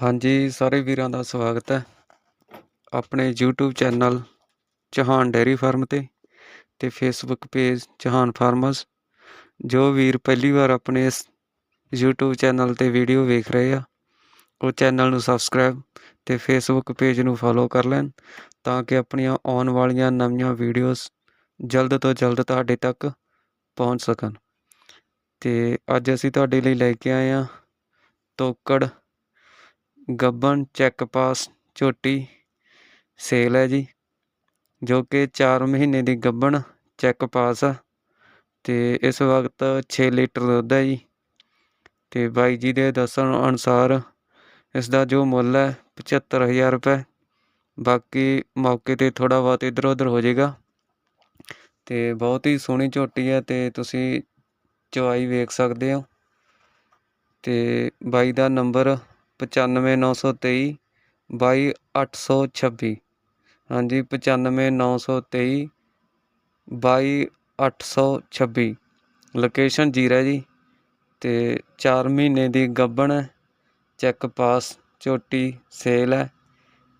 ਹਾਂਜੀ, ਸਾਰੇ ਵੀਰਾਂ ਦਾ ਸਵਾਗਤ ਹੈ। ਆਪਣੇ YouTube channel Chauhan dairy farm ਤੇ ਤੇ Facebook ਪੇਜ ਚਹਾਨ ਫਾਰਮਰਸ। ਜੋ ਵੀਰ ਪਹਿਲੀ ਵਾਰ ਆਪਣੇ ਇਸ YouTube ਚੈਨਲ ਤੇ ਵੀਡੀਓ ਵੇਖ ਰਹੇ ਆ, ਉਹ ਚੈਨਲ ਨੂੰ ਸਬਸਕ੍ਰਾਈਬ ਤੇ Facebook ਪੇਜ ਨੂੰ ਫੋਲੋ ਕਰ ਲੈਣ ਤਾਂ ਕਿ ਆਪਣੀਆਂ ਆਉਣ ਵਾਲੀਆਂ ਨਵੀਆਂ ਵੀਡੀਓਜ਼ ਜਲਦ ਤੋਂ ਜਲਦ ਤੁਹਾਡੇ ਤੱਕ ਪਹੁੰਚ ਸਕਣ। ਤੇ ਅੱਜ ਅਸੀਂ ਤੁਹਾਡੇ ਲਈ ਲੈ ਕੇ ਆਏ ਆ ਤੋਕੜ ਗੱਬਨ ਚੈੱਕ ਪਾਸ ਝੋਟੀ ਸੇਲ ਹੈ ਜੀ, ਜੋ ਕਿ 4 ਮਹੀਨੇ ਦੀ ਗੱਬਨ ਚੈੱਕ ਪਾਸ ਆ ਤੇ ਇਸ ਵਕਤ 6 ਲੀਟਰ ਦੁੱਧ ਹੈ ਜੀ। ਤੇ ਬਾਈ ਜੀ ਦੇ ਦੱਸਣ ਅਨੁਸਾਰ ਇਸ ਦਾ ਜੋ ਮੁੱਲ ਹੈ 75000 ਰੁਪਏ। ਬਾਕੀ ਮੌਕੇ ਤੇ ਥੋੜਾ ਬਹੁਤ ਇਧਰ ਉਧਰ ਹੋ ਜਾਏਗਾ। ਤੇ ਬਹੁਤ ਹੀ ਸੋਹਣੀ ਝੋਟੀ ਹੈ ਤੇ ਤੁਸੀਂ ਚਵਾਈ ਵੇਖ ਸਕਦੇ ਹੋ। ਤੇ ਬਾਈ ਦਾ ਨੰਬਰ 95923 22826 ਹਾਂਜੀ 95923 22826 ਲੋਕੇਸ਼ਨ ਜੀਰਾ ਜੀ ਤੇ 4 ਮਹੀਨੇ ਦੀ ਗੱਬਣ ਹੈ, ਚੈੱਕ ਪਾਸ, ਝੋਟੀ, ਸੇਲ ਹੈ।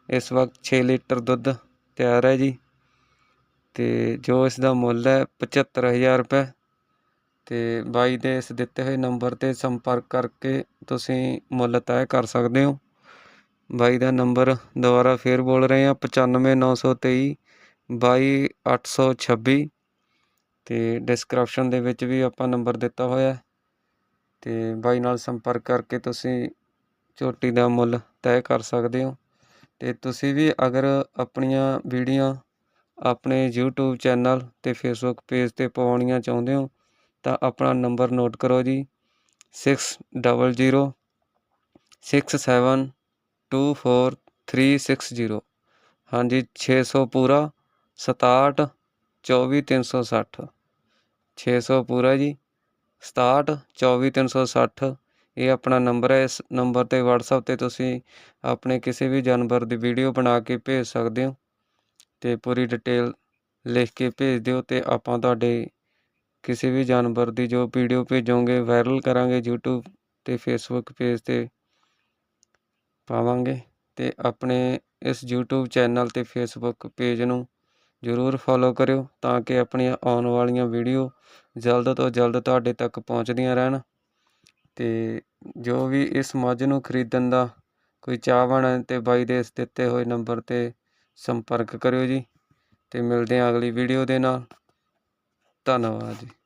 ਇਸ ਵਕਤ 6 ਲੀਟਰ ਦੁੱਧ ਤਿਆਰ ਹੈ ਜੀ ਤੇ ਜੋ ਇਸ ਦਾ ਮੁੱਲ ਹੈ 75000 ਰੁਪਏ। ਅਤੇ ਬਾਈ ਦੇ ਇਸ ਦਿੱਤੇ ਹੋਏ ਨੰਬਰ ਤੇ ਸੰਪਰਕ ਕਰਕੇ ਤੁਸੀਂ ਮੁੱਲ ਤੈਅ ਕਰ ਸਕਦੇ ਹੋ। ਬਾਈ ਦਾ ਨੰਬਰ ਦੁਬਾਰਾ ਫੇਰ ਬੋਲ ਰਹੇ ਹਾਂ 95923 22826 ਤੇ ਡਿਸਕ੍ਰਿਪਸ਼ਨ ਦੇ ਵਿੱਚ ਵੀ ਆਪਾਂ ਨੰਬਰ ਦਿੱਤਾ ਹੋਇਆ ਤੇ ਬਾਈ ਨਾਲ ਸੰਪਰਕ ਕਰਕੇ ਤੁਸੀਂ ਝੋਟੀ ਦਾ ਮੁੱਲ ਤੈਅ ਕਰ ਸਕਦੇ ਹੋ। ਤੇ ਤੁਸੀਂ ਵੀ ਅਗਰ ਆਪਣੀਆਂ ਵੀਡੀਓ ਆਪਣੇ YouTube ਚੈਨਲ ਤੇ Facebook ਪੇਜ ਤੇ ਪਾਉਣੀਆਂ ਚਾਹੁੰਦੇ ਹੋ ਤਾਂ ਆਪਣਾ ਨੰਬਰ ਨੋਟ ਕਰੋ ਜੀ। 600 6724360 ਹਾਂਜੀ 600 ਪੂਰਾ 67 24360 600 ਪੂਰਾ ਜੀ 67 24360 ਇਹ ਆਪਣਾ ਨੰਬਰ ਹੈ, ਇਸ ਨੰਬਰ ਤੇ WhatsApp ਤੇ ਤੁਸੀਂ ਆਪਣੇ ਕਿਸੇ ਵੀ ਜਾਨਵਰ ਦੀ ਵੀਡੀਓ ਬਣਾ ਕੇ ਭੇਜ ਸਕਦੇ ਹੋ। ਤੇ ਪੂਰੀ ਡਿਟੇਲ ਲਿਖ ਕੇ ਭੇਜ ਦਿਓ ਤੇ ਆਪਾਂ ਤੁਹਾਡੇ ਕਿਸੇ ਵੀ ਜਾਨਵਰ ਦੀ ਜੋ ਵੀਡੀਓ ਭੇਜੋਗੇ ਵਾਇਰਲ ਕਰਾਂਗੇ YouTube ਤੇ Facebook ਪੇਜ ਤੇ ਪਾਵਾਂਗੇ ਤੇ ਆਪਣੇ ਇਸ YouTube ਚੈਨਲ ਤੇ Facebook ਪੇਜ ਨੂੰ ਜ਼ਰੂਰ ਫੋਲੋ ਕਰਿਓ ਤਾਂ ਕਿ ਆਪਣੀਆਂ ਆਉਣ ਵਾਲੀਆਂ ਵੀਡੀਓ ਜਲਦ ਤੋਂ ਜਲਦ ਤੁਹਾਡੇ ਤੱਕ ਪਹੁੰਚਦੀਆਂ ਰਹਿਣ ਤੇ ਜੋ ਵੀ ਇਸ ਮੱਝ ਨੂੰ ਖਰੀਦਣ ਦਾ ਕੋਈ ਚਾਹਵਾਨ ਹੈ ਤੇ ਬਾਈ ਦੇ ਇਸ ਦਿੱਤੇ ਹੋਏ ਨੰਬਰ ਤੇ ਸੰਪਰਕ ਕਰਿਓ ਜੀ ਤੇ ਮਿਲਦੇ ਹਾਂ ਅਗਲੀ ਵੀਡੀਓ ਦੇ ਨਾਲ। ਧੰਨਵਾਦ ਜੀ।